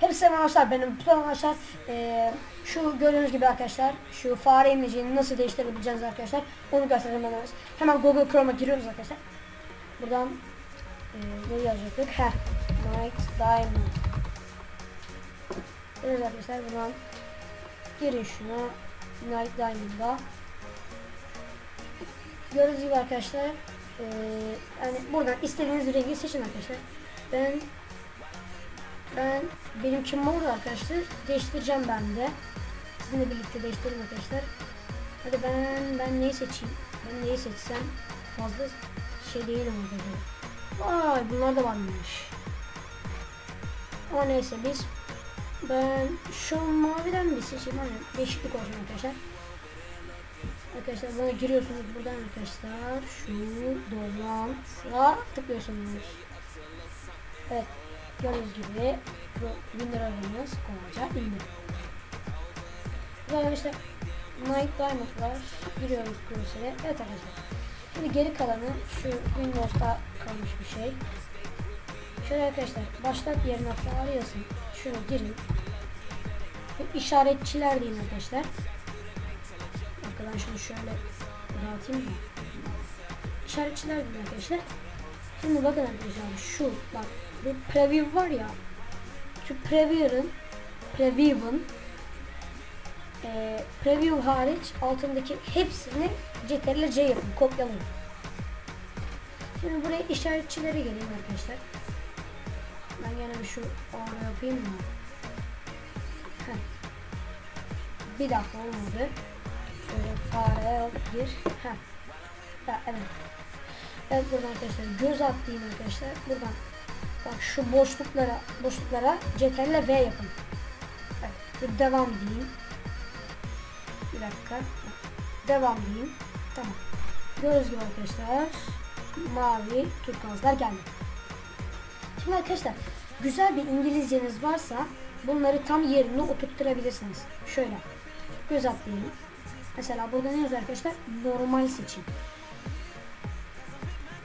Hepsi arkadaşlar benim arkadaşlar eee, şu gördüğünüz gibi arkadaşlar şu fare imlecini nasıl değiştirebileceğiz arkadaşlar onu göstereceğim hemen. Hemen Google Chrome'a giriyoruz arkadaşlar. Buradan eee ne yazacaktık? Heh. Night Diamond. Evet arkadaşlar buradan girin şuna Night Diamond'a. Gördüğünüz gibi arkadaşlar eee yani buradan istediğiniz rengi seçin arkadaşlar. Ben ben benimki mor arkadaşlar. Değiştireceğim ben de. Sizinle birlikte değiştirelim arkadaşlar. Hadi ben ben neyi seçeyim? Ben neyi seçsem fazla şey değilim arkadaşlar. Vay bunlar da varmış. Ama neyse biz ben şu maviden bir seçeyim hani değişiklik olsun arkadaşlar. Arkadaşlar buna giriyorsunuz buradan arkadaşlar şu dolantıya tıklıyorsunuz. Evet gördüğünüz gibi bu bin liramız kolayca indi. Burada işte Night Diamond var. Giriyoruz kurusere. Evet arkadaşlar. Şimdi geri kalanı şu Windows'ta kalmış bir şey. Şöyle arkadaşlar başlat yerine yazın. Şunu girin. Bu işaretçiler deyin arkadaşlar. Arkadan şunu şöyle dağıtayım mı? İşaretçiler deyin arkadaşlar. Şimdi bakın arkadaşlar şu bak bu preview var ya şu preview'ın preview'ın e, preview hariç altındaki hepsini CTRL C yapın kopyalayın. Şimdi buraya işaretçilere geleyim arkadaşlar. Ben bir şu orada yapayım mı? Heh. Bir dakika olmadı. Şöyle fare gir. Heh. Ya, evet. Evet buradan arkadaşlar göz atlayın arkadaşlar. Buradan bak şu boşluklara boşluklara CTRL V yapın. Evet, devam diyeyim. Bir dakika. Devam diyeyim. Tamam. Gördüğünüz gibi arkadaşlar mavi turkuazlar geldi. Şimdi arkadaşlar güzel bir İngilizceniz varsa bunları tam yerine oturtturabilirsiniz. Şöyle göz atlayalım. Mesela burada ne yazıyor arkadaşlar? Normal seçim.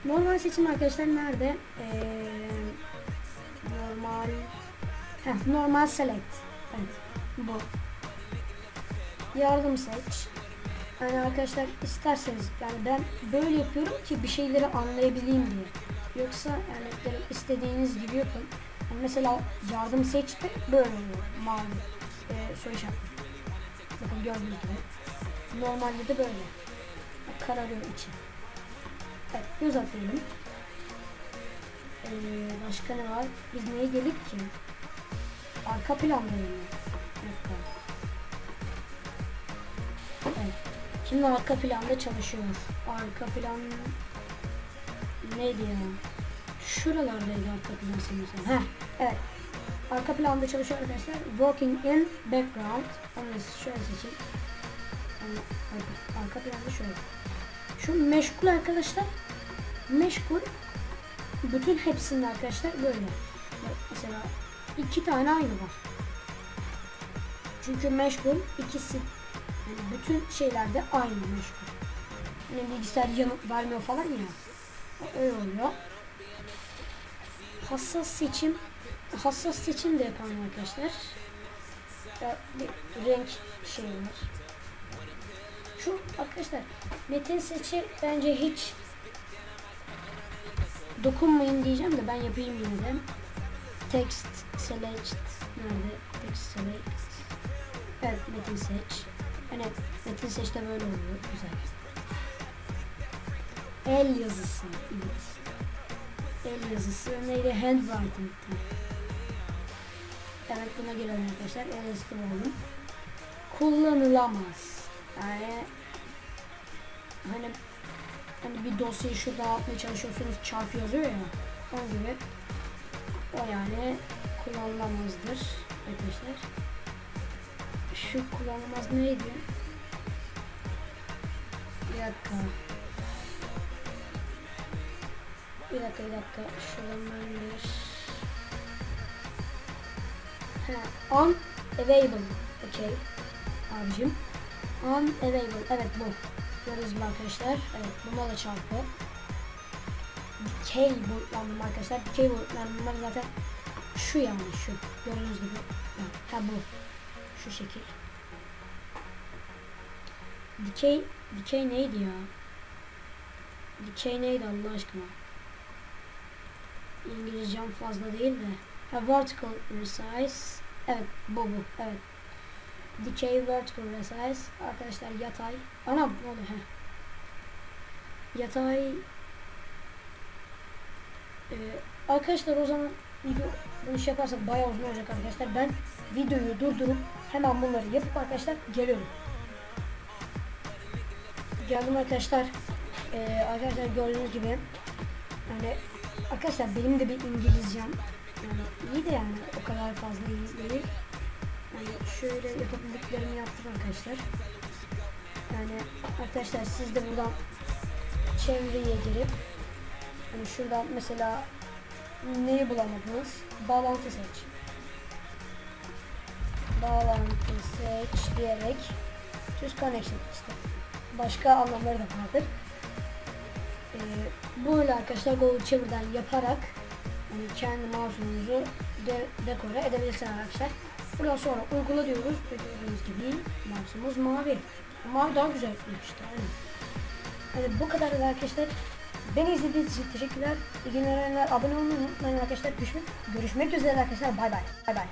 Normal seçim arkadaşlar nerede? Ee, normal Heh, normal select. Evet. Bu. Yardım seç. Yani arkadaşlar isterseniz yani ben böyle yapıyorum ki bir şeyleri anlayabileyim diye. Yoksa yani istediğiniz gibi yapın. Yani mesela yardım seçti böyle oluyor. Mavi. Ee, soru. Bakın gördüğünüz gibi. Normalde de böyle. Kararıyor içi. Evet, göz atlayalım. Ee, başka ne var? Biz neye gelip ki? Arka planlayalım. Evet. Şimdi arka planda çalışıyor. Arka plan neydi ya? Şuralardaydı arka plan sanırsam. Heh, evet. Arka planda çalışıyor arkadaşlar. Working in background. Onu şöyle seçeyim. Arka, planda şöyle. Şu meşgul arkadaşlar. Meşgul bütün hepsinde arkadaşlar böyle. Mesela iki tane aynı var. Çünkü meşgul ikisi yani bütün şeylerde aynı meşgul. Yani bilgisayar yanıt vermiyor falan ya. Öyle oluyor. Hassas seçim hassas seçim de yapalım arkadaşlar. Ya renk şey var. Şu arkadaşlar metin seçi bence hiç dokunmayın diyeceğim de ben yapayım yine de. Text select nerede? Text select. Evet metin seç. Hani metin seç de böyle oluyor. Güzel. El yazısı. Evet. El yazısı neydi? Handwriting. Evet buna girelim arkadaşlar. El yazısı olalım. Kullanılamaz. Yani hani hani bir dosyayı şurada atmaya çalışıyorsunuz çarpı yazıyor ya onun gibi. O yani kullanılamazdır arkadaşlar. Şu kullanılamaz neydi? Bir dakika. Bir dakika bir dakika. Şuradan ben bir ha, unavailable okay abicim unavailable. Evet bu. Gördüğünüz gibi arkadaşlar. Evet buna da çarpı. Decay boyutlandım arkadaşlar. Decay boyutlandım zaten şu yani şu. Gördüğünüz gibi. Ha bu. Şu şekil. Decay, decay neydi ya? Decay neydi Allah aşkına? İngilizcem fazla değil de. Ha, vertical resize. Evet bu bu. Evet. Decay vertical resize. Arkadaşlar yatay. Anam ne oldu? Heh. Yatay. Ee, arkadaşlar o zaman video bunu şey yaparsak bayağı uzun olacak arkadaşlar. Ben videoyu durdurup hemen bunları yapıp arkadaşlar geliyorum. Geldim arkadaşlar. Ee, arkadaşlar gördüğünüz gibi yani arkadaşlar benim de bir İngilizcem yani iyi de yani o kadar fazla iyi değil. Yani şöyle yapabildiklerimi yaptım arkadaşlar. Yani arkadaşlar siz de buradan çevreye girip hani şuradan mesela neyi bulamadınız? Bağlantı seç. Bağlantı seç diyerek choose connection işte. Başka anlamları da vardır. Ee, böyle arkadaşlar Google çevirden yaparak hani kendi mouse'unuzu de, dekore edebilirsiniz arkadaşlar. Buradan sonra uygula diyoruz. Ve Gördüğünüz gibi mouse'umuz mavi. Mavi daha güzel işte. Yani. Hani bu kadar da arkadaşlar. Beni izlediğiniz için teşekkürler. İyi günler. Abone olmayı unutmayın arkadaşlar. Görüşmek üzere arkadaşlar. Bay bay. Bay bay.